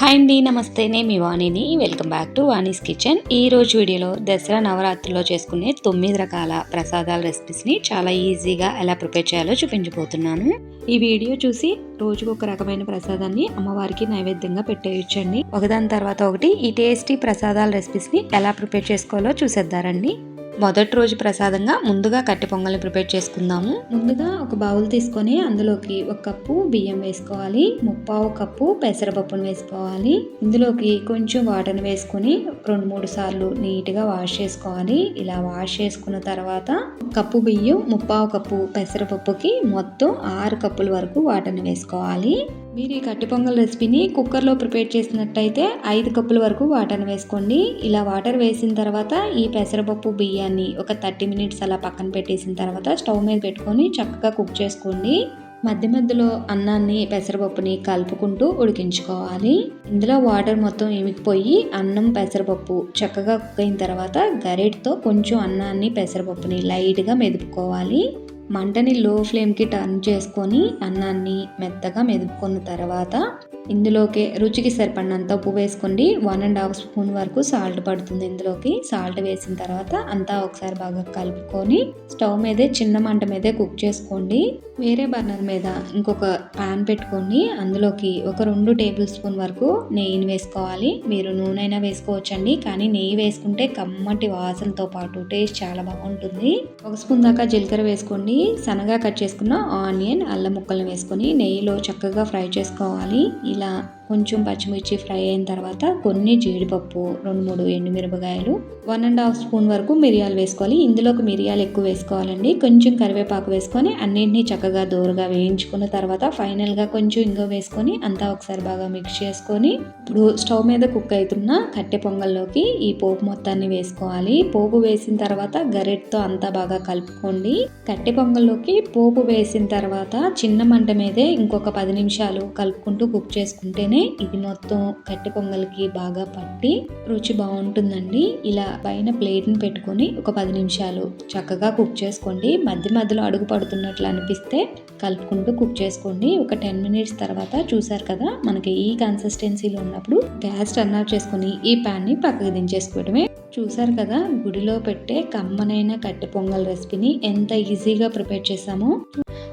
Hi అండి నమస్తే. నేను మీ వాణిని. Welcome back to Vani's kitchen. ఈ రోజు వీడియోలో దసరా నవరాత్రిలో చేసుకునే తొమ్మిది రకాల ప్రసాదాల రెసిపీస్ని చాలా ఈజీగా ఎలా ప్రిపేర్ చేయాలో చూపించబోతున్నాను. ఈ వీడియో చూసి రోజుకు ఒక రకమైన ప్రసాదాన్ని అమ్మవారికి నైవేద్యంగా పెట్టేయచ్చండి. ఒకదాని తర్వాత ఒకటి ఈ టేస్టీ ప్రసాదాల రెసిపీస్ని ఎలా ప్రిపేర్ చేసుకోవాలో చూసేద్దారండి. మొదటి రోజు ప్రసాదంగా ముందుగా కట్టె పొంగల్ని ప్రిపేర్ చేసుకుందాము. ముందుగా ఒక బౌల్ తీసుకొని అందులోకి ఒక కప్పు బియ్యం వేసుకోవాలి. ముప్పావు కప్పు పెసరపప్పును వేసుకోవాలి. ఇందులోకి కొంచెం వాటర్ని వేసుకొని రెండు మూడు సార్లు నీట్గా వాష్ చేసుకోవాలి. ఇలా వాష్ చేసుకున్న తర్వాత కప్పు బియ్యం ముప్పావు కప్పు పెసరపప్పుకి మొత్తం ఆరు కప్పుల వరకు వాటర్ని వేసుకోవాలి. మీరు ఈ కట్టి పొంగల్ రెసిపీని కుక్కర్లో ప్రిపేర్ చేసినట్టయితే ఐదు కప్పుల వరకు వాటర్ని వేసుకోండి. ఇలా వాటర్ వేసిన తర్వాత ఈ పెసరపప్పు బియ్యాన్ని ఒక థర్టీ మినిట్స్ అలా పక్కన పెట్టేసిన తర్వాత స్టవ్ మీద పెట్టుకొని చక్కగా కుక్ చేసుకోండి మధ్య మధ్యలో అన్నాన్ని పెసరపప్పుని కలుపుకుంటూ ఉడికించుకోవాలి. ఇందులో వాటర్ మొత్తం ఇమికిపోయి అన్నం పెసరపప్పు చక్కగా కుక్ అయిన తర్వాత గరిటతో కొంచెం అన్నాన్ని పెసరపప్పుని లైట్గా మెదుపుకోవాలి. మంటని లో ఫ్లేమ్కి టర్న్ చేసుకొని అన్నాన్ని మెత్తగా మెదుపుకున్న తర్వాత ఇందులోకి రుచికి సరిపడినంత ఉప్పు వేసుకోండి. వన్ అండ్ హాఫ్ స్పూన్ వరకు సాల్ట్ పడుతుంది ఇందులోకి. సాల్ట్ వేసిన తర్వాత అంతా ఒకసారి బాగా కలుపుకొని స్టవ్ మీదే చిన్న మంట మీదే కుక్ చేసుకోండి. వేరే బర్నర్ మీద ఇంకొక పాన్ పెట్టుకొని అందులోకి ఒక రెండు టేబుల్ స్పూన్ వరకు నెయ్యిని వేసుకోవాలి. మీరు నూనె అయినా వేసుకోవచ్చండి కానీ నెయ్యి వేసుకుంటే కమ్మటి వాసనతో పాటు టేస్ట్ చాలా బాగుంటుంది. ఒక స్పూన్ దాకా జీలకర్ర వేసుకోండి. సన్నగా కట్ చేసుకున్న ఆనియన్ అల్లం ముక్కలను వేసుకొని నెయ్యిలో చక్కగా ఫ్రై చేసుకోవాలి. ఇలా కొంచెం పచ్చిమిర్చి ఫ్రై అయిన తర్వాత కొన్ని జీడిపప్పు రెండు మూడు ఎండుమిరపకాయలు వన్ అండ్ హాఫ్ స్పూన్ వరకు మిరియాలు వేసుకోవాలి. ఇందులోకి మిరియాలు ఎక్కువ వేసుకోవాలండి. కొంచెం కరివేపాకు వేసుకొని అన్నింటినీ చక్కగా దూరగా వేయించుకున్న తర్వాత ఫైనల్గా కొంచెం ఇంగో వేసుకొని అంతా ఒకసారి బాగా మిక్స్ చేసుకొని ఇప్పుడు స్టవ్ మీద కుక్ అవుతున్న కట్టె పొంగల్లోకి ఈ పోపు మొత్తాన్ని వేసుకోవాలి. పోపు వేసిన తర్వాత గరిటతో అంతా బాగా కలుపుకోండి. కట్టె పొంగల్లోకి పోపు వేసిన తర్వాత చిన్న మంట మీదే ఇంకొక పది నిమిషాలు కలుపుకుంటూ కుక్ చేసుకుంటేనే ఇది మొత్తం కట్టె పొంగల్కి బాగా పట్టి రుచి బాగుంటుందండి. ఇలా పైన ప్లేట్ని పెట్టుకొని ఒక పది నిమిషాలు చక్కగా కుక్ చేసుకోండి. మధ్య మధ్యలో అడుగు పడుతున్నట్లు అనిపిస్తే కలుపుకుంటూ కుక్ చేసుకోండి. ఒక టెన్ మినిట్స్ తర్వాత చూసారు కదా మనకి ఈ కన్సిస్టెన్సీలో ఉన్నప్పుడు గ్యాస్ టర్న్ ఆఫ్ చేసుకొని ఈ ప్యాన్ని పక్కకు దించేసుకోవడమే. చూసారు కదా గుడిలో పెట్టే కమ్మనైన కట్టె పొంగల్ రెసిపీని ఎంత ఈజీగా ప్రిపేర్ చేసామో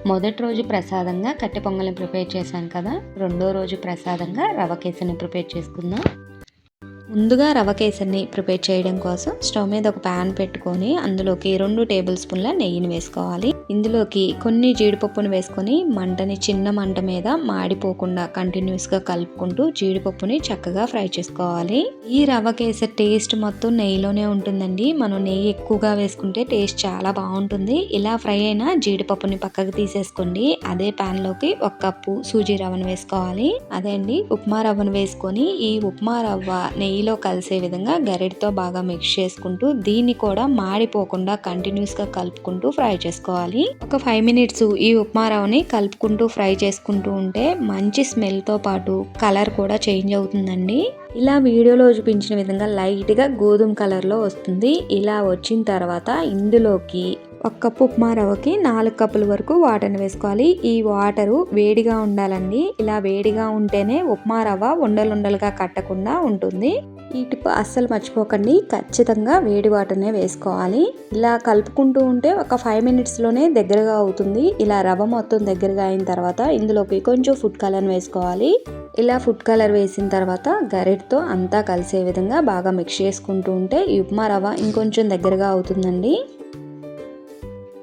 మొదటి రోజు ప్రసాదంగా కట్టె పొంగల్ని ప్రిపేర్ చేశాం కదా. రెండో రోజు ప్రసాదంగా రవ కేసరిని ప్రిపేర్ చేసుకుందాం. ముందుగా రవ కేసరిని ప్రిపేర్ చేయడం కోసం స్టవ్ మీద ఒక ప్యాన్ పెట్టుకొని అందులోకి రెండు టేబుల్ స్పూన్ల నెయ్యిని వేసుకోవాలి. ఇందులోకి కొన్ని జీడిపప్పును వేసుకొని మంటని చిన్న మంట మీద మాడిపోకుండా కంటిన్యూస్గా కలుపుకుంటూ జీడిపప్పుని చక్కగా ఫ్రై చేసుకోవాలి. ఈ రవ్వ కేసరి టేస్ట్ మొత్తం నెయ్యిలోనే ఉంటుందండి. మనం నెయ్యి ఎక్కువగా వేసుకుంటే టేస్ట్ చాలా బాగుంటుంది. ఇలా ఫ్రై అయిన జీడిపప్పుని పక్కకు తీసేసుకోండి. అదే ప్యాన్లోకి ఒక కప్పు సూజీ రవ్వను వేసుకోవాలి. అదే అండి ఉప్మా రవ్వను వేసుకొని ఈ ఉప్మా రవ్వ నెయ్యిలో కలిసే విధంగా గరిటతో బాగా మిక్స్ చేసుకుంటూ దీన్ని కూడా మాడిపోకుండా కంటిన్యూస్గా కలుపుకుంటూ ఫ్రై చేసుకోవాలి. ఒక ఫైవ్ మినిట్స్ ఈ ఉప్మా రవ్వని కలుపుకుంటూ ఫ్రై చేసుకుంటూ ఉంటే మంచి స్మెల్తో పాటు కలర్ కూడా చేంజ్ అవుతుందండి. ఇలా వీడియోలో చూపించిన విధంగా లైట్గా గోధుమ కలర్లో వస్తుంది. ఇలా వచ్చిన తర్వాత ఇందులోకి ఒక కప్పు ఉప్మా రవ్వకి నాలుగు కప్పుల వరకు వాటర్ని వేసుకోవాలి. ఈ వాటరు వేడిగా ఉండాలండి. ఇలా వేడిగా ఉంటేనే ఉప్మా రవ్వ ఉండలుండలుగా కట్టకుండా ఉంటుంది. ఈ టిప్ అస్సలు మర్చిపోకండి. ఖచ్చితంగా వేడి వాటర్నే వేసుకోవాలి. ఇలా కలుపుకుంటూ ఉంటే ఒక ఫైవ్ మినిట్స్లోనే దగ్గరగా అవుతుంది. ఇలా రవ్వ మొత్తం దగ్గరగా అయిన తర్వాత ఇందులోకి కొంచెం ఫుడ్ కలర్ వేసుకోవాలి. ఇలా ఫుడ్ కలర్ వేసిన తర్వాత గరిటతో అంతా కలిసే విధంగా బాగా మిక్స్ చేసుకుంటూ ఉంటే ఈ ఉప్మా రవ్వ ఇంకొంచెం దగ్గరగా అవుతుందండి.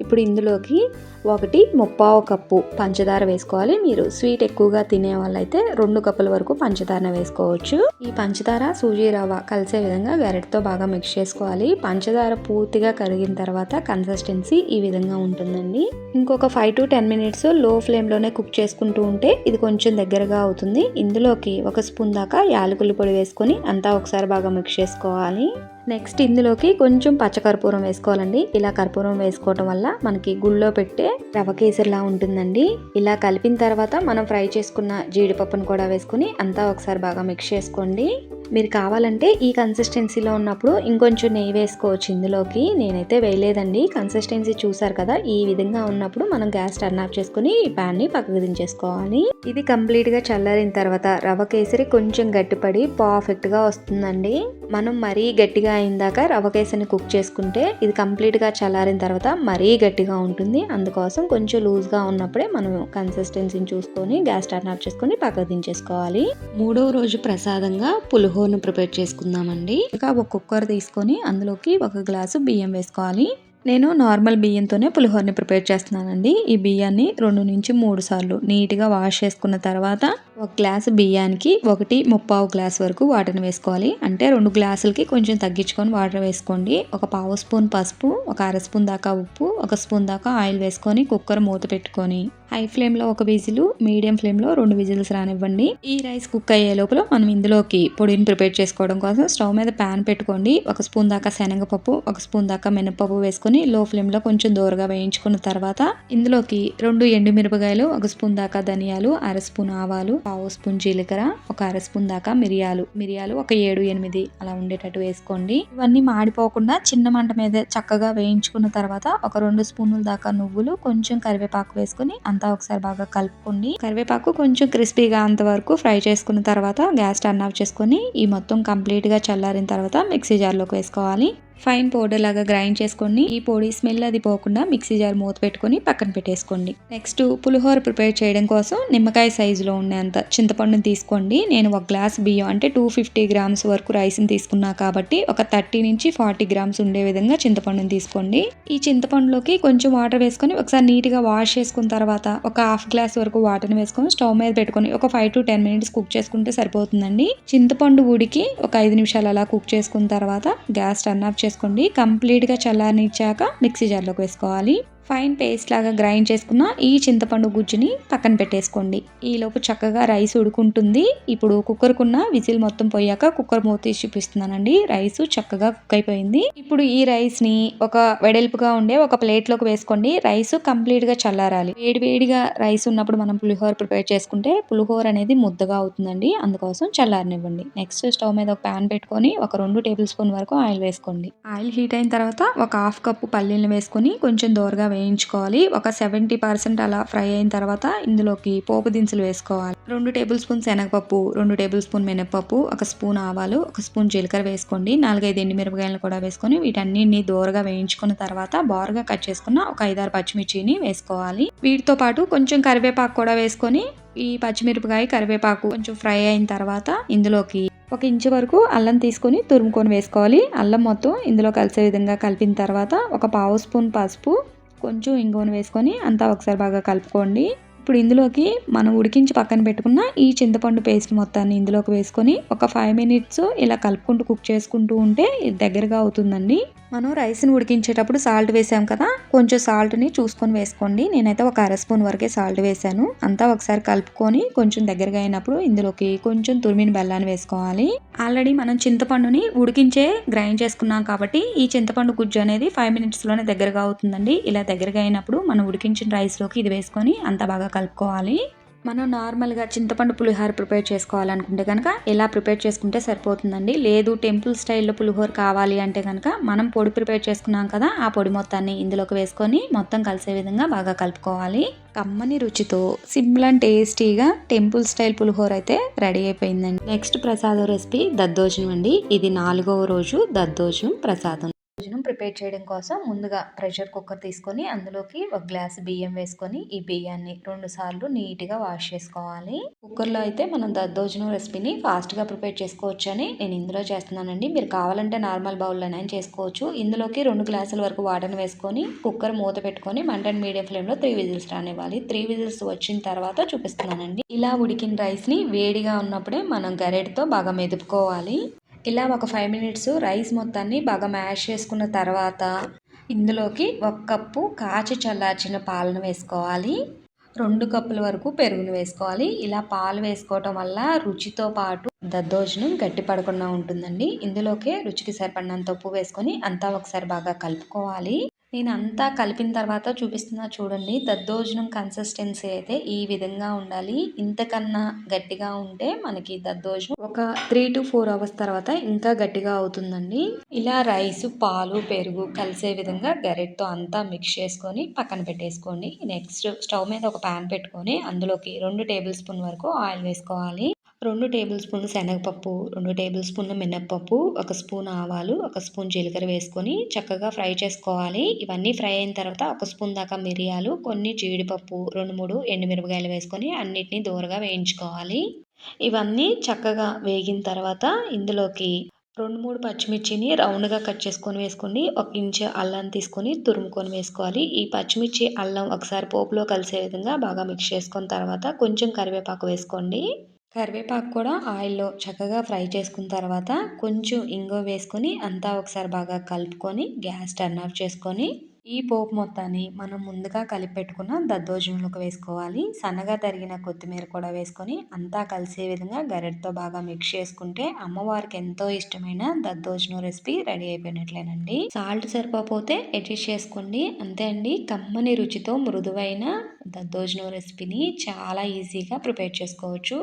ఇప్పుడు ఇందులోకి ఒకటి ముప్పావు కప్పు పంచదార వేసుకోవాలి. మీరు స్వీట్ ఎక్కువగా తినే వాళ్ళైతే రెండు కప్పుల వరకు పంచదార వేసుకోవచ్చు. ఈ పంచదార సూజీ రవ్వ కలిసే విధంగా గరెటతో బాగా మిక్స్ చేసుకోవాలి. పంచదార పూర్తిగా కరిగిన తర్వాత కన్సిస్టెన్సీ ఈ విధంగా ఉంటుందండి. ఇంకొక ఫైవ్ టు టెన్ మినిట్స్లో ఫ్లేమ్లోనే కుక్ చేసుకుంటూ ఉంటే ఇది కొంచెం దగ్గరగా అవుతుంది. ఇందులోకి ఒక స్పూన్ దాకా యాలకుల పొడి వేసుకొని అంతా ఒకసారి బాగా మిక్స్ చేసుకోవాలి. నెక్స్ట్ ఇందులోకి కొంచెం పచ్చకర్పూరం వేసుకోవాలండి. ఇలా కర్పూరం వేసుకోవటం వల్ల మనకి గుళ్ళో పెట్టే రవ కేసరిలా ఉంటుందండి. ఇలా కలిపిన తర్వాత మనం ఫ్రై చేసుకున్న జీడిపప్పును కూడా వేసుకుని అంతా ఒకసారి బాగా మిక్స్ చేసుకోండి. మీరు కావాలంటే ఈ కన్సిస్టెన్సీలో ఉన్నప్పుడు ఇంకొంచెం నెయ్యి వేసుకోవచ్చు ఇందులోకి. నేనైతే వేయలేదండి. కన్సిస్టెన్సీ చూసారు కదా ఈ విధంగా ఉన్నప్పుడు మనం గ్యాస్ టర్న్ ఆఫ్ చేసుకుని ఈ ప్యాన్ని పక్కకు దించేసుకోవాలి. ఇది కంప్లీట్గా చల్లారిన తర్వాత రవ కేసరి కొంచెం గట్టిపడి పర్ఫెక్ట్గా వస్తుందండి. మనం మరీ గట్టిగా అయిందాక రవ కేసరిని కుక్ చేసుకుంటే ఇది కంప్లీట్గా చల్లారిన తర్వాత మరీ గట్టిగా ఉంటుంది. అందుకోసం కొంచెం లూజ్గా ఉన్నప్పుడే మనం కన్సిస్టెన్సీని చూసుకొని గ్యాస్ టర్న్ ఆఫ్ చేసుకొని పక్కకు దించేసుకోవాలి. మూడవ రోజు ప్రసాదంగా పులిహోరను ప్రిపేర్ చేసుకుందామండి. ఇంకా ఒక కుక్కర్ తీసుకొని అందులోకి ఒక గ్లాసు బియ్యం వేసుకోవాలి. నేను నార్మల్ బియ్యంతోనే పులిహోరని ప్రిపేర్ చేస్తున్నానండి. ఈ బియ్యాన్ని రెండు నుంచి మూడు సార్లు నీట్గా వాష్ చేసుకున్న తర్వాత ఒక గ్లాసు బియ్యానికి ఒకటి ముప్పావు గ్లాస్ వరకు వాటర్ని వేసుకోవాలి. అంటే రెండు గ్లాసులకి కొంచెం తగ్గించుకొని వాటర్ వేసుకోండి. ఒక పావు స్పూన్ పసుపు ఒక అర స్పూన్ దాకా ఉప్పు ఒక స్పూన్ దాకా ఆయిల్ వేసుకొని కుక్కర్ మూత పెట్టుకొని హై ఫ్లేమ్లో ఒక విజిల్ మీడియం ఫ్లేమ్లో రెండు విజిల్స్ రానివ్వండి. ఈ రైస్ కుక్ అయ్యే లోపల మనం ఇందులోకి పొడిని ప్రిపేర్ చేసుకోవడం కోసం స్టవ్ మీద ప్యాన్ పెట్టుకోండి. ఒక స్పూన్ దాకా శనగపప్పు ఒక స్పూన్ దాకా మినపప్పు వేసుకొని లో ఫ్లేమ్లో కొంచెం దూరగా వేయించుకున్న తర్వాత ఇందులోకి రెండు ఎండుమిరపకాయలు ఒక స్పూన్ దాకా ధనియాలు అర స్పూన్ ఆవాలు పావు స్పూన్ జీలకర్ర ఒక అర స్పూన్ దాకా మిరియాలు. మిరియాలు ఒక ఏడు ఎనిమిది అలా ఉండేటట్టు వేసుకోండి. ఇవన్నీ మాడిపోకుండా చిన్న మంట మీద చక్కగా వేయించుకున్న తర్వాత ఒక రెండు స్పూన్ల దాకా నువ్వులు కొంచెం కరివేపాకు వేసుకుని అంతా ఒకసారి బాగా కలుపుకొని కరివేపాకు కొంచెం క్రిస్పీగా అంత వరకు ఫ్రై చేసుకున్న తర్వాత గ్యాస్ టర్న్ ఆఫ్ చేసుకొని ఈ మొత్తం కంప్లీట్గా చల్లారిన తర్వాత మిక్సీ జార్లోకి వేసుకోవాలి. ఫైన్ పౌడర్ లాగా గ్రైండ్ చేసుకోండి ఈ పొడి స్మెల్ అది పోకుండా మిక్సీ జార్ మూత పెట్టుకొని పక్కన పెట్టేసుకోండి. నెక్స్ట్ పులిహోర ప్రిపేర్ చేయడం కోసం నిమ్మకాయ సైజులో ఉన్నంత చింతపండుని తీసుకోండి. నేను ఒక గ్లాస్ బియ్యం అంటే టూ ఫిఫ్టీ గ్రామ్స్ వరకు రైస్ని తీసుకున్నా కాబట్టి ఒక థర్టీ నుంచి ఫార్టీ గ్రామ్స్ ఉండే విధంగా చింతపండుని తీసుకోండి. ఈ చింతపండులోకి కొంచెం వాటర్ వేసుకొని ఒకసారి నీట్గా వాష్ చేసుకున్న తర్వాత ఒక హాఫ్ గ్లాస్ వరకు వాటర్ని వేసుకొని స్టవ్ మీద పెట్టుకొని ఒక five to ten minutes cook చేసుకుంటే సరిపోతుందండి. చింతపండు ఉడికి ఒక ఐదు నిమిషాలు అలా కుక్ చేసుకున్న తర్వాత గ్యాస్ టర్న్ ఆఫ్ చేసుకోండి. కంప్లీట్గా చల్లారనిచ్చాక మిక్సీ జార్లోకి వేసుకోవాలి. ఫైన్ పేస్ట్ లాగా గ్రైండ్ చేసుకున్న ఈ చింతపండు గుజ్జుని పక్కన పెట్టేసుకోండి. ఈలోపు చక్కగా రైస్ ఉడుకుంటుంది. ఇప్పుడు కుక్కర్కున్న విజిల్ మొత్తం పోయాక కుక్కర్ మూత తీసి చూపిస్తున్నానండి. రైస్ చక్కగా కుక్ అయిపోయింది. ఇప్పుడు ఈ రైస్ని ఒక వెడల్పుగా ఉండే ఒక ప్లేట్లోకి వేసుకోండి. రైస్ కంప్లీట్గా చల్లారాలి. వేడి వేడిగా రైస్ ఉన్నప్పుడు మనం పులిహోర ప్రిపేర్ చేసుకుంటే పులిహోర అనేది ముద్దగా అవుతుందండి. అందుకోసం చల్లారనివ్వండి. నెక్స్ట్ స్టవ్ మీద ఒక ప్యాన్ పెట్టుకొని ఒక రెండు టేబుల్ స్పూన్ వరకు ఆయిల్ వేసుకోండి. ఆయిల్ హీట్ అయిన తర్వాత ఒక హాఫ్ కప్పు పల్లీలను వేసుకొని కొంచెం దోరగా వేయించుకోవాలి. ఒక సెవెంటీ పర్సెంట్ అలా ఫ్రై అయిన తర్వాత ఇందులోకి పోపు దినుసులు వేసుకోవాలి. రెండు టేబుల్ స్పూన్ శనగపప్పు రెండు టేబుల్ స్పూన్ మినపప్పు ఒక స్పూన్ ఆవాలు ఒక స్పూన్ జీలకర్ర వేసుకోండి. నాలుగైదు ఎండు మిరపకాయలను కూడా వేసుకొని వీటన్నిటిని దూరగా వేయించుకున్న తర్వాత బారుగా కట్ చేసుకున్న ఒక ఐదారు పచ్చిమిర్చిని వేసుకోవాలి. వీటితో పాటు కొంచెం కరివేపాకు కూడా వేసుకొని ఈ పచ్చిమిరపకాయ కరివేపాకు కొంచెం ఫ్రై అయిన తర్వాత ఇందులోకి ఒక ఇంచు వరకు అల్లం తీసుకొని తురుముకొని వేసుకోవాలి. అల్లం మొత్తం ఇందులో కలిసే విధంగా కలిపిన తర్వాత ఒక పావు స్పూన్ పసుపు కొంచెం ఇంగువను వేసుకొని అంతా ఒకసారి బాగా కలుపుకోండి. ఇప్పుడు ఇందులోకి మనం ఉడికించి పక్కన పెట్టుకున్న ఈ చింతపండు పేస్ట్ మొత్తాన్ని ఇందులోకి వేసుకొని ఒక ఫైవ్ మినిట్స్ ఇలా కలుపుకుంటూ కుక్ చేసుకుంటూ ఉంటే ఇది దగ్గరగా అవుతుందండి. మనం రైస్ని ఉడికించేటప్పుడు సాల్ట్ వేసాం కదా కొంచెం సాల్ట్ని చూసుకొని వేసుకోండి. నేనైతే ఒక అర స్పూన్ వరకే సాల్ట్ వేసాను. అంతా ఒకసారి కలుపుకొని కొంచెం దగ్గరగా అయినప్పుడు ఇందులోకి కొంచెం తురిమిన బెల్లాన్ని వేసుకోవాలి. ఆల్రెడీ మనం చింతపండుని ఉడికించే గ్రైండ్ చేసుకున్నాం కాబట్టి ఈ చింతపండు గుజ్జు అనేది ఫైవ్ మినిట్స్లోనే దగ్గరగా అవుతుందండి. ఇలా దగ్గరగా అయినప్పుడు మనం ఉడికించిన రైస్లోకి ఇది వేసుకొని అంత బాగా కలుపుకోవాలి. మనం నార్మల్గా చింతపండు పులిహోర ప్రిపేర్ చేసుకోవాలనుకుంటే కనుక ఎలా ప్రిపేర్ చేసుకుంటే సరిపోతుందండి? లేదు టెంపుల్ స్టైల్లో పులిహోర కావాలి అంటే కనుక మనం పొడి ప్రిపేర్ చేసుకున్నాం కదా ఆ పొడి మొత్తాన్ని ఇందులోకి వేసుకొని మొత్తం కలిసే విధంగా బాగా కలుపుకోవాలి. కమ్మని రుచితో సింపుల్ అండ్ టేస్టీగా టెంపుల్ స్టైల్ పులిహోర అయితే రెడీ అయిపోయిందండి. నెక్స్ట్ ప్రసాదం రెసిపీ దద్దోజనం అండి. ఇది నాలుగవ రోజు దద్దోజనం ప్రసాదం. భోజనం ప్రిపేర్ చేయడం కోసం ముందుగా ప్రెషర్ కుక్కర్ తీసుకొని అందులోకి ఒక గ్లాస్ బియ్యం వేసుకొని ఈ బియ్యాన్ని రెండు సార్లు నీట్గా వాష్ చేసుకోవాలి. కుక్కర్లో అయితే మనం దద్దోజనం రెసిపీని ఫాస్ట్గా ప్రిపేర్ చేసుకోవచ్చు అని నేను ఇందులో చేస్తున్నానండి. మీరు కావాలంటే నార్మల్ బౌల్లోనే చేసుకోవచ్చు. ఇందులోకి రెండు గ్లాసుల వరకు వాటర్ని వేసుకొని కుక్కర్ మూత పెట్టుకొని మంటన్ మీడియం ఫ్లేమ్లో త్రీ విజిల్స్ రానివ్వాలి. త్రీ విజిల్స్ వచ్చిన తర్వాత చూపిస్తున్నానండి. ఇలా ఉడికిన రైస్ని వేడిగా ఉన్నప్పుడే మనం గరెడ్తో బాగా మెదుపుకోవాలి. ఇలా ఒక ఫైవ్ మినిట్స్ రైస్ మొత్తాన్ని బాగా మ్యాష్ చేసుకున్న తర్వాత ఇందులోకి ఒక కప్పు కాచి చల్లార్చిన పాలను వేసుకోవాలి. రెండు కప్పుల వరకు పెరుగును వేసుకోవాలి. ఇలా పాలు వేసుకోవటం వల్ల రుచితో పాటు దద్దోజనం గట్టి పడకుండా ఉంటుందండి. ఇందులోకే రుచికి సరిపడినంత ఉప్పు వేసుకొని అంతా ఒకసారి బాగా కలుపుకోవాలి. నేను అంతా కలిపిన తర్వాత చూపిస్తున్నా చూడండి. దద్దోజనం కన్సిస్టెన్సీ అయితే ఈ విధంగా ఉండాలి. ఇంతకన్నా గట్టిగా ఉంటే మనకి దద్దోజనం ఒక త్రీ టు ఫోర్ అవర్స్ తర్వాత ఇంకా గట్టిగా అవుతుందండి. ఇలా రైస్ పాలు పెరుగు కలిసే విధంగా గరెట్తో అంతా మిక్స్ చేసుకొని పక్కన పెట్టేసుకోండి. నెక్స్ట్ స్టవ్ మీద ఒక ప్యాన్ పెట్టుకొని అందులోకి రెండు టేబుల్ స్పూన్ వరకు ఆయిల్ వేసుకోవాలి. రెండు టేబుల్ స్పూన్లు శనగపప్పు రెండు టేబుల్ స్పూన్లు మినప్పప్పు ఒక స్పూన్ ఆవాలు ఒక స్పూన్ జీలకర్ర వేసుకొని చక్కగా ఫ్రై చేసుకోవాలి. ఇవన్నీ ఫ్రై అయిన తర్వాత ఒక స్పూన్ దాకా మిరియాలు కొన్ని జీడిపప్పు రెండు మూడు ఎండుమిరపకాయలు వేసుకొని అన్నిటినీ దూరగా వేయించుకోవాలి. ఇవన్నీ చక్కగా వేగిన తర్వాత ఇందులోకి రెండు మూడు పచ్చిమిర్చిని రౌండ్గా కట్ చేసుకొని వేసుకోండి. ఒక ఇంచు అల్లం తీసుకొని తురుముకొని వేసుకోవాలి. ఈ పచ్చిమిర్చి అల్లం ఒకసారి పోపులో కలిసే విధంగా బాగా మిక్స్ చేసుకున్న తర్వాత కొంచెం కరివేపాకు వేసుకోండి. కరివేపాకు కూడా ఆయిల్లో చక్కగా ఫ్రై చేసుకున్న తర్వాత కొంచెం ఇంగో వేసుకొని అంతా ఒకసారి బాగా కలుపుకొని గ్యాస్ టర్న్ ఆఫ్ చేసుకొని ఈ పోపు మొత్తాన్ని మనం ముందుగా కలిపి పెట్టుకున్న దద్దోజనంలోకి వేసుకోవాలి. సన్నగా తరిగిన కొత్తిమీర కూడా వేసుకొని అంతా కలిసే విధంగా గరెటతో బాగా మిక్స్ చేసుకుంటే అమ్మవారికి ఎంతో ఇష్టమైన దద్దోజనం రెసిపీ రెడీ అయిపోయినట్లేనండి. సాల్ట్ సరిపోతే అడ్జస్ట్ చేసుకోండి. అంతే అండి కమ్మని రుచితో మృదువైన దద్దోజనం రెసిపీని చాలా ఈజీగా ప్రిపేర్ చేసుకోవచ్చు.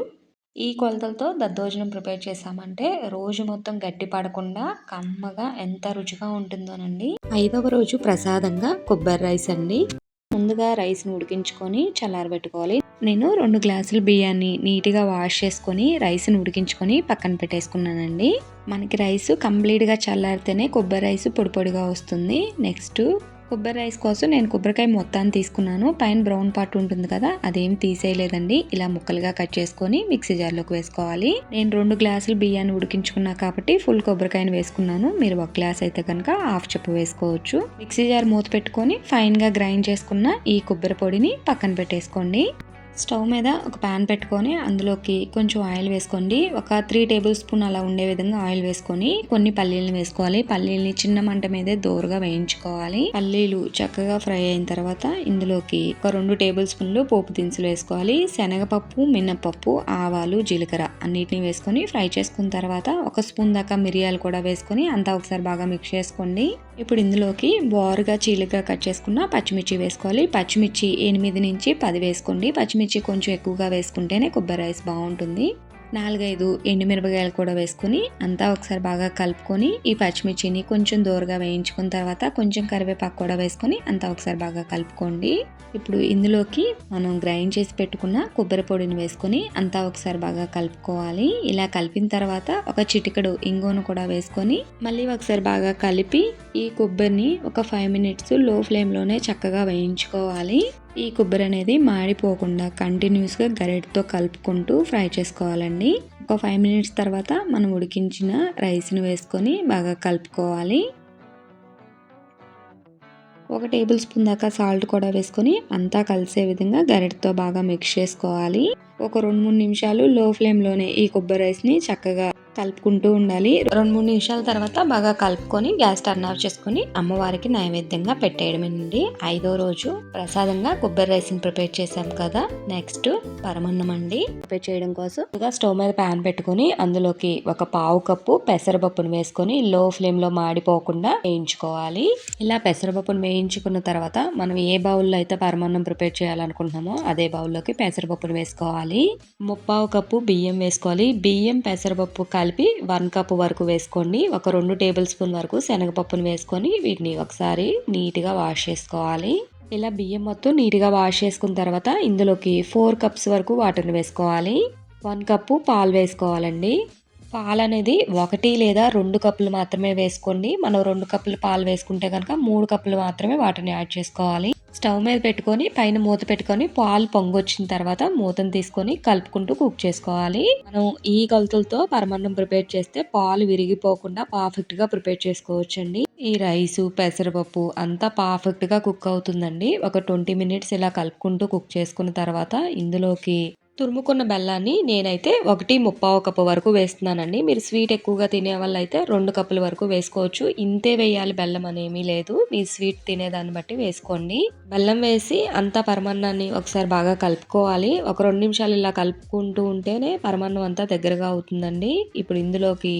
ఈ కొలతలతో దద్దోజనం ప్రిపేర్ చేసామంటే రోజు మొత్తం గట్టి పడకుండా కమ్మగా ఎంత రుచిగా ఉంటుందోనండి. ఐదవ రోజు ప్రసాదంగా కొబ్బరి రైస్ అండి. ముందుగా రైస్ని ఉడికించుకొని చల్లారబెట్టుకోవాలి. నేను రెండు గ్లాసులు బియ్యాన్ని నీట్గా వాష్ చేసుకొని రైస్ని ఉడికించుకొని పక్కన పెట్టేసుకున్నానండి. మనకి రైస్ కంప్లీట్గా చల్లారితేనే కొబ్బరి రైస్ పొడి పొడిగా వస్తుంది. నెక్స్ట్ కొబ్బరి రైస్ కోసం నేను కొబ్బరికాయ మొత్తాన్ని తీసుకున్నాను. పైన బ్రౌన్ పార్ట్ ఉంటుంది కదా అదేం తీసేయలేదండి. ఇలా ముక్కలుగా కట్ చేసుకొని మిక్సీ జార్లోకి వేసుకోవాలి. నేను రెండు గ్లాసులు బియ్యాన్ని ఉడికించుకున్నా కాబట్టి ఫుల్ కొబ్బరికాయని వేసుకున్నాను. మీరు ఒక గ్లాస్ అయితే కనుక హాఫ్ చెప్పు వేసుకోవచ్చు. మిక్సీ జార్ మూత పెట్టుకొని ఫైన్గా గ్రైండ్ చేసుకున్న ఈ కొబ్బరి పొడిని పక్కన పెట్టేసుకోండి. స్టవ్ మీద ఒక ప్యాన్ పెట్టుకొని అందులోకి కొంచెం ఆయిల్ వేసుకోండి. ఒక త్రీ టేబుల్ స్పూన్ అలా ఉండే విధంగా ఆయిల్ వేసుకొని కొన్ని పల్లీలను వేసుకోవాలి. పల్లీల్ని చిన్న మంట మీదే దోరగా వేయించుకోవాలి. పల్లీలు చక్కగా ఫ్రై అయిన తర్వాత ఇందులోకి ఒక రెండు టేబుల్ స్పూన్లు పోపు దినుసులు వేసుకోవాలి. శనగపప్పు మినపప్పు ఆవాలు జీలకర్ర అన్నిటిని వేసుకొని ఫ్రై చేసుకున్న తర్వాత ఒక స్పూన్ దాకా మిరియాలు కూడా వేసుకొని అంతా ఒకసారి బాగా మిక్స్ చేసుకోండి. ఇప్పుడు ఇందులోకి బోరుగా చీలిగా కట్ చేసుకున్న పచ్చిమిర్చి వేసుకోవాలి. పచ్చిమిర్చి ఎనిమిది నుంచి పది వేసుకోండి. పచ్చిమిర్చి మిర్చి కొంచెం ఎక్కువగా వేసుకుంటేనే కొబ్బరి రైస్ బాగుంటుంది. నాలుగైదు ఎండుమిరపకాయలు కూడా వేసుకుని అంతా ఒకసారి బాగా కలుపుకొని ఈ పచ్చిమిర్చిని కొంచెం దూరగా వేయించుకున్న తర్వాత కొంచెం కరివేపాకు కూడా వేసుకొని అంతా ఒకసారి బాగా కలుపుకోండి. ఇప్పుడు ఇందులోకి మనం గ్రైండ్ చేసి పెట్టుకున్న కొబ్బరి పొడిని వేసుకొని అంతా ఒకసారి బాగా కలుపుకోవాలి. ఇలా కలిపిన తర్వాత ఒక చిటికడు ఇంగువను కూడా వేసుకొని మళ్ళీ ఒకసారి బాగా కలిపి ఈ కొబ్బరిని ఒక ఫైవ్ మినిట్స్లో ఫ్లేమ్లోనే చక్కగా వేయించుకోవాలి. ఈ కొబ్బరి అనేది మాడిపోకుండా కంటిన్యూస్గా గరిటతో కలుపుకుంటూ ఫ్రై చేసుకోవాలండి. ఒక ఫైవ్ మినిట్స్ తర్వాత మనం ఉడికించిన రైస్ని వేసుకొని బాగా కలుపుకోవాలి. ఒక టేబుల్ స్పూన్ దాకా సాల్ట్ కూడా వేసుకొని అంతా కలిసే విధంగా గరిటతో బాగా మిక్స్ చేసుకోవాలి. ఒక రెండు మూడు నిమిషాలు లో ఫ్లేమ్లోనే ఈ కొబ్బరి రైస్ని చక్కగా కలుపుకుంటూ ఉండాలి. రెండు మూడు నిమిషాల తర్వాత బాగా కలుపుకొని గ్యాస్ టర్న్ ఆఫ్ చేసుకుని అమ్మవారికి నైవేద్యంగా పెట్టేయడమేనండి. ఐదో రోజు ప్రసాదంగా కొబ్బరి రైస్ని ప్రిపేర్ చేసాం కదా. నెక్స్ట్ పరమన్నం అండి. ప్రిపేర్ చేయడం కోసం స్టవ్ మీద ప్యాన్ పెట్టుకుని అందులోకి ఒక పావు కప్పు పెసరపప్పును వేసుకొని లో ఫ్లేమ్లో మాడిపోకుండా వేయించుకోవాలి. ఇలా పెసరపప్పును వేయించుకున్న తర్వాత మనం ఏ బౌల్లో అయితే పరమన్నం ప్రిపేర్ చేయాలనుకుంటున్నామో అదే బౌల్లోకి పెసరపప్పును వేసుకోవాలి. ముప్పావు కప్పు బియ్యం వేసుకోవాలి. బియ్యం పెసరపప్పు కలిపి వన్ కప్ వరకు వేసుకోండి. ఒక రెండు టేబుల్ స్పూన్ వరకు శనగపప్పును వేసుకొని వీటిని ఒకసారి నీట్గా వాష్ చేసుకోవాలి. ఇలా బియ్యం మొత్తం నీట్గా వాష్ చేసుకున్న తర్వాత ఇందులోకి ఫోర్ కప్స్ వరకు వాటర్ని వేసుకోవాలి. వన్ కప్పు పాలు వేసుకోవాలండి. పాలు అనేది ఒకటి లేదా రెండు కప్పులు మాత్రమే వేసుకోండి. మనం రెండు కప్పులు పాలు వేసుకుంటే కనుక మూడు కప్పులు మాత్రమే వాటిని యాడ్ చేసుకోవాలి. స్టవ్ మీద పెట్టుకొని పైన మూత పెట్టుకొని పాలు పొంగొచ్చిన తర్వాత మూతను తీసుకొని కలుపుకుంటూ కుక్ చేసుకోవాలి. మనం ఈ కొలతలతో పరమాన్నం ప్రిపేర్ చేస్తే పాలు విరిగిపోకుండా పర్ఫెక్ట్గా ప్రిపేర్ చేసుకోవచ్చండి. ఈ రైస్ పెసరపప్పు అంతా పర్ఫెక్ట్గా కుక్ అవుతుందండి. ఒక ట్వంటీ మినిట్స్ ఇలా కలుపుకుంటూ కుక్ చేసుకున్న తర్వాత ఇందులోకి తురుముకున్న బెల్లాన్ని నేనైతే ఒకటి ముప్పావు కప్పు వరకు వేస్తున్నానండి. మీరు స్వీట్ ఎక్కువగా తినే వాళ్ళు అయితే రెండు కప్పుల వరకు వేసుకోవచ్చు. ఇంతే వేయాలి బెల్లం అనేమీ లేదు. మీ స్వీట్ తినేదాన్ని బట్టి వేసుకోండి. బెల్లం వేసి అంతా పరమాన్నాన్ని ఒకసారి బాగా కలుపుకోవాలి. ఒక రెండు నిమిషాలు ఇలా కలుపుకుంటూ ఉంటేనే పరమాన్నం అంతా దగ్గరగా అవుతుందండి. ఇప్పుడు ఇందులోకి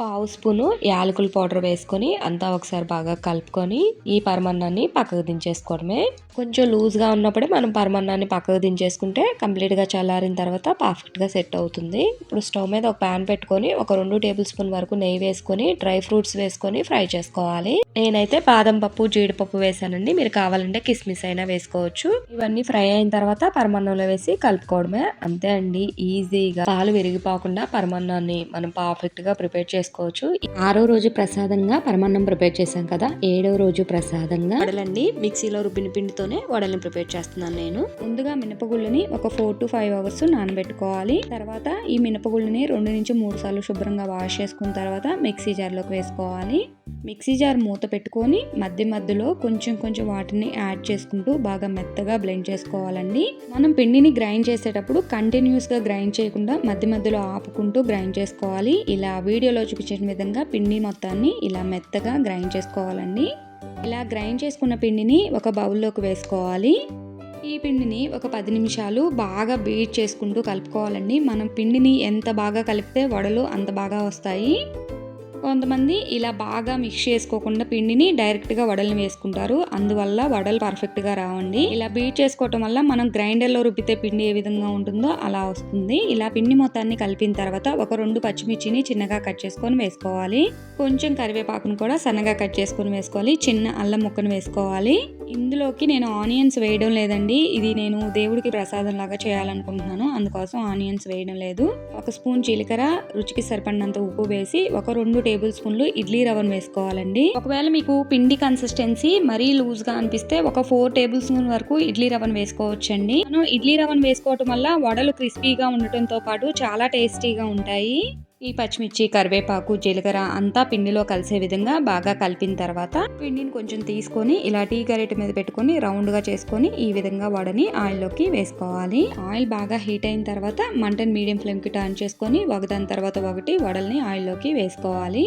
పావు స్పూను యాలకుల పౌడర్ వేసుకొని అంతా ఒకసారి బాగా కలుపుకొని ఈ పరమాన్నాన్ని పక్కకు దించేసుకోవడమే. కొంచెం లూజ్గా ఉన్నప్పుడే మనం పరమాన్నాన్ని పక్కకు దించేసుకుంటే కంప్లీట్గా చల్లారిన తర్వాత పర్ఫెక్ట్గా సెట్ అవుతుంది. ఇప్పుడు స్టవ్ మీద ఒక ప్యాన్ పెట్టుకొని ఒక రెండు టేబుల్ స్పూన్ వరకు నెయ్యి వేసుకొని డ్రై ఫ్రూట్స్ వేసుకొని ఫ్రై చేసుకోవాలి. నేనైతే బాదం పప్పు జీడిపప్పు వేసానండి. మీరు కావాలంటే కిస్మిస్ అయినా వేసుకోవచ్చు. ఇవన్నీ ఫ్రై అయిన తర్వాత పరమాన్నంలో వేసి కలుపుకోవడమే. అంతే అండి ఈజీగా. పాలు విరిగిపోకుండా పరమాన్నాన్ని మనం పర్ఫెక్ట్గా ప్రిపేర్ చేసుకోవచ్చు. ఆరో రోజు ప్రసాదంగా పరమాన్నం ప్రిపేర్ చేశాం కదా ఏడో రోజు ప్రసాదంగా. వడలండి మిక్సీలో రుబ్బిన పిండితో పిండితోనే వడలను ప్రిపేర్ చేస్తున్నాను నేను. ముందుగా మినపగుళ్ళని ఒక ఫోర్ టు ఫైవ్ అవర్స్ నానబెట్టుకోవాలి. తర్వాత ఈ మినపగుళ్ళని రెండు నుంచి మూడు సార్లు శుభ్రంగా వాష్ చేసుకున్న తర్వాత మిక్సీ జార్లోకి వేసుకోవాలి. మిక్సీ జార్ మూత పెట్టుకొని మధ్య మధ్యలో కొంచెం కొంచెం వాటిని యాడ్ చేసుకుంటూ బాగా మెత్తగా బ్లెండ్ చేసుకోవాలండి. మనం పిండిని గ్రైండ్ చేసేటప్పుడు కంటిన్యూస్గా గ్రైండ్ చేయకుండా మధ్య మధ్యలో ఆపుకుంటూ గ్రైండ్ చేసుకోవాలి. ఇలా వీడియోలో చూపించిన విధంగా పిండి మొత్తాన్ని ఇలా మెత్తగా గ్రైండ్ చేసుకోవాలండి. ఇలా గ్రైండ్ చేసుకున్న పిండిని ఒక బౌల్లోకి వేసుకోవాలి. ఈ పిండిని ఒక పది నిమిషాలు బాగా బీట్ చేసుకుంటూ కలుపుకోవాలండి. మనం పిండిని ఎంత బాగా కలిపితే వడలు అంత బాగా వస్తాయి. కొంతమంది ఇలా బాగా మిక్స్ చేసుకోకుండా పిండిని డైరెక్ట్గా వడల్ని వేసుకుంటారు. అందువల్ల వడలు పర్ఫెక్ట్గా రావండి. ఇలా బీట్ చేసుకోవటం వల్ల మనం గ్రైండర్లో రుబ్బితే పిండి ఏ విధంగా ఉంటుందో అలా వస్తుంది. ఇలా పిండి మొత్తాన్ని కలిపిన తర్వాత ఒక రెండు పచ్చిమిర్చిని చిన్నగా కట్ చేసుకొని వేసుకోవాలి. కొంచెం కరివేపాకును కూడా సన్నగా కట్ చేసుకొని వేసుకోవాలి. చిన్న అల్లం ముక్కను వేసుకోవాలి. ఇందులోకి నేను ఆనియన్స్ వేయడం లేదండి. ఇది నేను దేవుడికి ప్రసాదం లాగా చేయాలనుకుంటున్నాను. అందుకోసం ఆనియన్స్ వేయడం లేదు. ఒక స్పూన్ జీలకర్ర రుచికి సరిపడినంత ఉప్పు వేసి ఒక రెండు టేబుల్ టేబుల్ స్పూన్లు ఇడ్లీ రవ్వను వేసుకోవాలండి. ఒకవేళ మీకు పిండి కన్సిస్టెన్సీ మరీ లూజ్గా అనిపిస్తే ఒక ఫోర్ టేబుల్ స్పూన్ వరకు ఇడ్లీ రవ్వను వేసుకోవచ్చండి. మనం ఇడ్లీ రవ్వను వేసుకోవటం వల్ల వడలు క్రిస్పీగా ఉండటంతో పాటు చాలా టేస్టీగా ఉంటాయి. ఈ పచ్చిమిర్చి కరివేపాకు జీలకర్ర అంతా పిండిలో కలిసే విధంగా బాగా కలిపిన తర్వాత పిండిని కొంచెం తీసుకొని ఇలా టీ గరిట మీద పెట్టుకొని రౌండ్గా చేసుకొని ఈ విధంగా వడని ఆయిల్లోకి వేసుకోవాలి. ఆయిల్ బాగా హీట్ అయిన తర్వాత మంటను మీడియం ఫ్లేమ్కి టర్న్ చేసుకొని ఒకదాని తర్వాత ఒకటి వడల్ని ఆయిల్లోకి వేసుకోవాలి.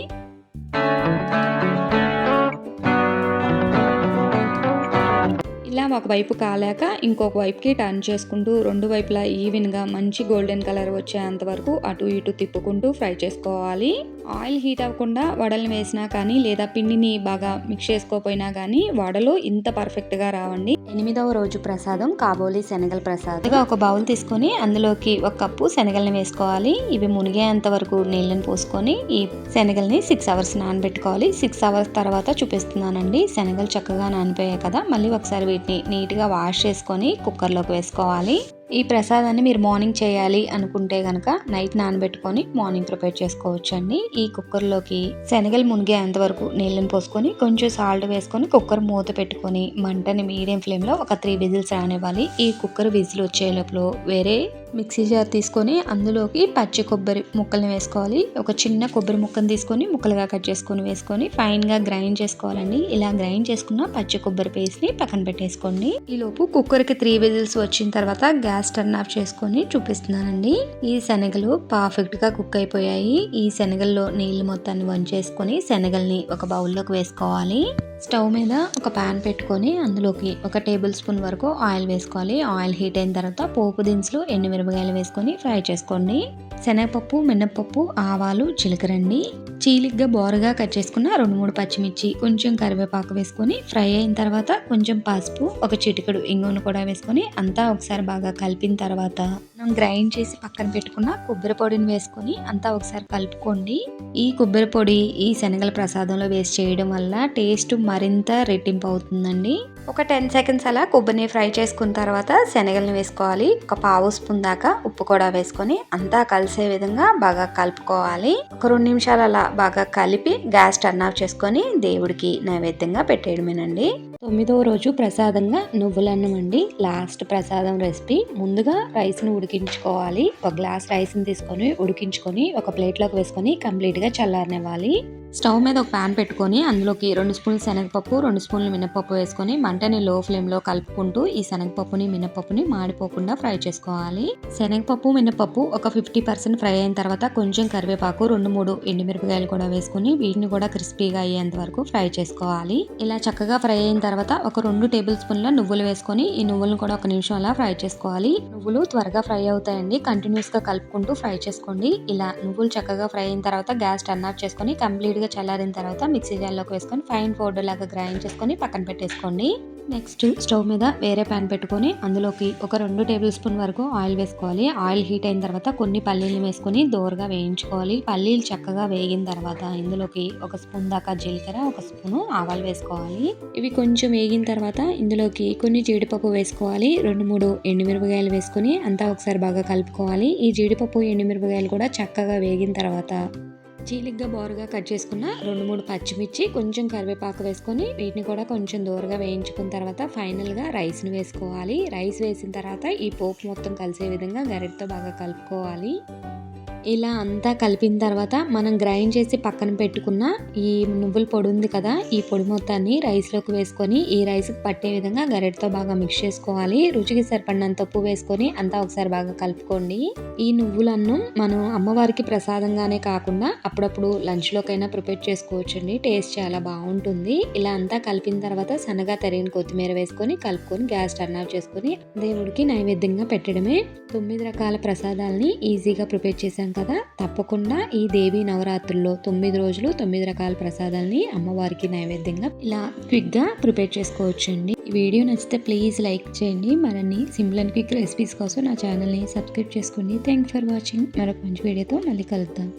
ఇలా ఒకవైపు కాలాక ఇంకొక వైపుకి టర్న్ చేసుకుంటూ రెండు వైపులా ఈవెన్గా మంచి గోల్డెన్ కలర్ వచ్చేంత వరకు అటు ఇటు తిప్పుకుంటూ ఫ్రై చేసుకోవాలి. ఆయిల్ హీట్ అవ్వకుండా వడల్ని వేసినా కానీ లేదా పిండిని బాగా మిక్స్ చేసుకోపోయినా కానీ వడలు ఇంత పర్ఫెక్ట్గా రావండి. ఎనిమిదవ రోజు ప్రసాదం కాబోలి శనగల ప్రసాదం. ఒక బౌల్ తీసుకొని అందులోకి ఒక కప్పు శనగల్ని వేసుకోవాలి. ఇవి మునిగేంత వరకు నీళ్ళని పోసుకొని ఈ శనగల్ని సిక్స్ అవర్స్ నానబెట్టుకోవాలి. సిక్స్ అవర్స్ తర్వాత చూపిస్తున్నానండి శనగలు చక్కగా నానిపోయాయి కదా. మళ్ళీ ఒకసారి వీటిని నీట్గా వాష్ చేసుకొని కుక్కర్లోకి వేసుకోవాలి. ఈ ప్రసాదాన్ని మీరు మార్నింగ్ చేయాలి అనుకుంటే కనుక నైట్ నానబెట్టుకొని మార్నింగ్ ప్రిపేర్ చేసుకోవచ్చు అండి ఈ కుక్కర్లోకి శనగలు మునిగేంత వరకు నీళ్ళని పోసుకొని కొంచెం సాల్ట్ వేసుకొని కుక్కర్ మూత పెట్టుకొని మంటని మీడియం ఫ్లేమ్లో ఒక త్రీ విజిల్స్ రానివ్వాలి. ఈ కుక్కర్ విజిల్ వచ్చే లోపల వేరే మిక్సీ జార్ తీసుకొని అందులోకి పచ్చి కొబ్బరి ముక్కల్ని వేసుకోవాలి. ఒక చిన్న కొబ్బరి ముక్కను తీసుకొని ముక్కలుగా కట్ చేసుకొని వేసుకొని ఫైన్గా గ్రైండ్ చేసుకోవాలండి. ఇలా గ్రైండ్ చేసుకున్న పచ్చి కొబ్బరి పేస్ట్ని పక్కన పెట్టేసుకోండి. ఈ లోపు కుక్కర్కి త్రీ విజిల్స్ వచ్చిన తర్వాత గ్యాస్ టర్న్ ఆఫ్ చేసుకొని చూపిస్తున్నానండి. ఈ శనగలు పర్ఫెక్ట్గా కుక్ అయిపోయాయి. ఈ శనగల్లో నీళ్ళు మొత్తాన్ని వంచేసుకొని శనగల్ని ఒక బౌల్లోకి వేసుకోవాలి. స్టవ్ మీద ఒక పాన్ పెట్టుకొని అందులోకి ఒక టేబుల్ స్పూన్ వరకు ఆయిల్ వేసుకోవాలి. ఆయిల్ హీట్ అయిన తర్వాత పోపు దినుసులు మిరపకాయలు వేసుకొని ఫ్రై చేసుకోండి. శనగపప్పు మినప్పప్పు ఆవాలు చిలకరండి చీలిగ్గా బోరగా కట్ చేసుకున్న రెండు మూడు పచ్చిమిర్చి కొంచెం కరివేపాకు వేసుకొని ఫ్రై అయిన తర్వాత కొంచెం పసుపు ఒక చిటికెడు ఇంగును కూడా వేసుకొని అంతా ఒకసారి బాగా కలిపిన తర్వాత మనం గ్రైండ్ చేసి పక్కన పెట్టుకున్న కొబ్బరి పొడిని వేసుకొని అంతా ఒకసారి కలుపుకోండి. ఈ కొబ్బరి పొడి ఈ శనగల ప్రసాదంలో వేస్ట్ చేయడం వల్ల టేస్ట్ మరింత రెట్టింపు అవుతుందండి ఒక టెన్ సెకండ్స్ అలా కొబ్బరిని ఫ్రై చేసుకున్న తర్వాత శనగల్ని వేసుకోవాలి. ఒక పావు స్పూన్ దాకా ఉప్పు కూడా వేసుకొని అంతా కలిసే విధంగా బాగా కలుపుకోవాలి. ఒక రెండు నిమిషాలు అలా బాగా కలిపి గ్యాస్ టర్న్ ఆఫ్ చేసుకొని దేవుడికి నైవేద్యంగా పెట్టేయడమేనండి. తొమ్మిదవ రోజు ప్రసాదంగా నువ్వులన్నం అండి. లాస్ట్ ప్రసాదం రెసిపీ. ముందుగా రైస్ని ఉడికించుకోవాలి. ఒక గ్లాస్ రైస్ని తీసుకొని ఉడికించుకొని ఒక ప్లేట్లోకి వేసుకొని కంప్లీట్గా చల్లారనివ్వాలి. స్టవ్ మీద ఒక ప్యాన్ పెట్టుకొని అందులోకి రెండు స్పూన్లు శనగపప్పు రెండు స్పూన్లు మినపప్పు వేసుకొని వెంటనే లో ఫ్లేమ్లో కలుపుకుంటూ ఈ శనగపప్పుని మినపప్పుని మాడిపోకుండా ఫ్రై చేసుకోవాలి. శనగపప్పు మినపప్పు ఒక ఫిఫ్టీ పర్సెంట్ ఫ్రై అయిన తర్వాత కొంచెం కరివేపాకు రెండు మూడు ఎండుమిరపకాయలు కూడా వేసుకొని వీటిని కూడా క్రిస్పీగా అయ్యేంత వరకు ఫ్రై చేసుకోవాలి. ఇలా చక్కగా ఫ్రై అయిన తర్వాత ఒక రెండు టేబుల్ స్పూన్ల నువ్వులు వేసుకొని ఈ నువ్వులను కూడా ఒక నిమిషం అలా ఫ్రై చేసుకోవాలి. నువ్వులు త్వరగా ఫ్రై అవుతాయండి. కంటిన్యూస్గా కలుపుకుంటూ ఫ్రై చేసుకోండి. ఇలా నువ్వులు చక్కగా ఫ్రై అయిన తర్వాత గ్యాస్ టర్న్ ఆఫ్ చేసుకొని కంప్లీట్గా చల్లారిన తర్వాత మిక్సీ జార్లోకి వేసుకొని ఫైన్ పౌడర్ లాగా గ్రైండ్ చేసుకొని పక్కన పెట్టేసుకోండి. నెక్స్ట్ స్టవ్ మీద వేరే ప్యాన్ పెట్టుకొని అందులోకి ఒక రెండు టేబుల్ స్పూన్ వరకు ఆయిల్ వేసుకోవాలి. ఆయిల్ హీట్ అయిన తర్వాత కొన్ని పల్లీలు వేసుకొని దోరగా వేయించుకోవాలి. పల్లీలు చక్కగా వేగిన తర్వాత ఇందులోకి ఒక స్పూన్ దాకా జీలకర్ర ఒక స్పూను ఆవాలు వేసుకోవాలి. ఇవి కొంచెం వేగిన తర్వాత ఇందులోకి కొన్ని జీడిపప్పు వేసుకోవాలి. రెండు మూడు ఎండుమిరపకాయలు వేసుకొని అంతా ఒకసారి బాగా కలుపుకోవాలి. ఈ జీడిపప్పు ఎండుమిరపకాయలు కూడా చక్కగా వేగిన తర్వాత చీలిగ్గా బోరగా కట్ చేసుకున్న రెండు మూడు పచ్చిమిర్చి కొంచెం కరివేపాకు వేసుకొని వీటిని కూడా కొంచెం దూరగా వేయించుకున్న తర్వాత ఫైనల్గా రైస్ని వేసుకోవాలి. రైస్ వేసిన తర్వాత ఈ పోపు మొత్తం కలిసే విధంగా గరిటతో బాగా కలుపుకోవాలి. ఇలా అంతా కలిపిన తర్వాత మనం గ్రైండ్ చేసి పక్కన పెట్టుకున్న ఈ నువ్వుల పొడి ఉంది కదా ఈ పొడి మొత్తాన్ని రైస్లోకి వేసుకొని ఈ రైస్కి పట్టే విధంగా గరెటతో బాగా మిక్స్ చేసుకోవాలి. రుచికి సరిపడినంత ఉప్పు వేసుకొని అంతా ఒకసారి బాగా కలుపుకోండి. ఈ నువ్వులన్ను మనం అమ్మవారికి ప్రసాదంగానే కాకుండా అప్పుడప్పుడు లంచ్లోకైనా ప్రిపేర్ చేసుకోవచ్చండి. టేస్ట్ చాలా బాగుంటుంది. ఇలా అంతా కలిపిన తర్వాత సన్నగా తరిగిన కొత్తిమీర వేసుకొని కలుపుకొని గ్యాస్ టర్న్ ఆఫ్ చేసుకొని దేవుడికి నైవేద్యంగా పెట్టడమే. తొమ్మిది రకాల ప్రసాదాలని ఈజీగా ప్రిపేర్ చేశాం కదా? తప్పకుండా ఈ దేవి నవరాత్రుల్లో తొమ్మిది రోజులు తొమ్మిది రకాల ప్రసాదాలని అమ్మవారికి నైవేద్యంగా ఇలా క్విక్గా ప్రిపేర్ చేసుకోవచ్చండి. ఈ వీడియో నచ్చితే ప్లీజ్ లైక్ చేయండి. మరిన్ని సింపుల్ అండ్ క్విక్ రెసిపీస్ కోసం నా ఛానల్ని సబ్స్క్రైబ్ చేసుకోండి థ్యాంక్ ఫర్ వాచింగ్. మరొక మంచి వీడియోతో మళ్ళీ కలుద్దాం.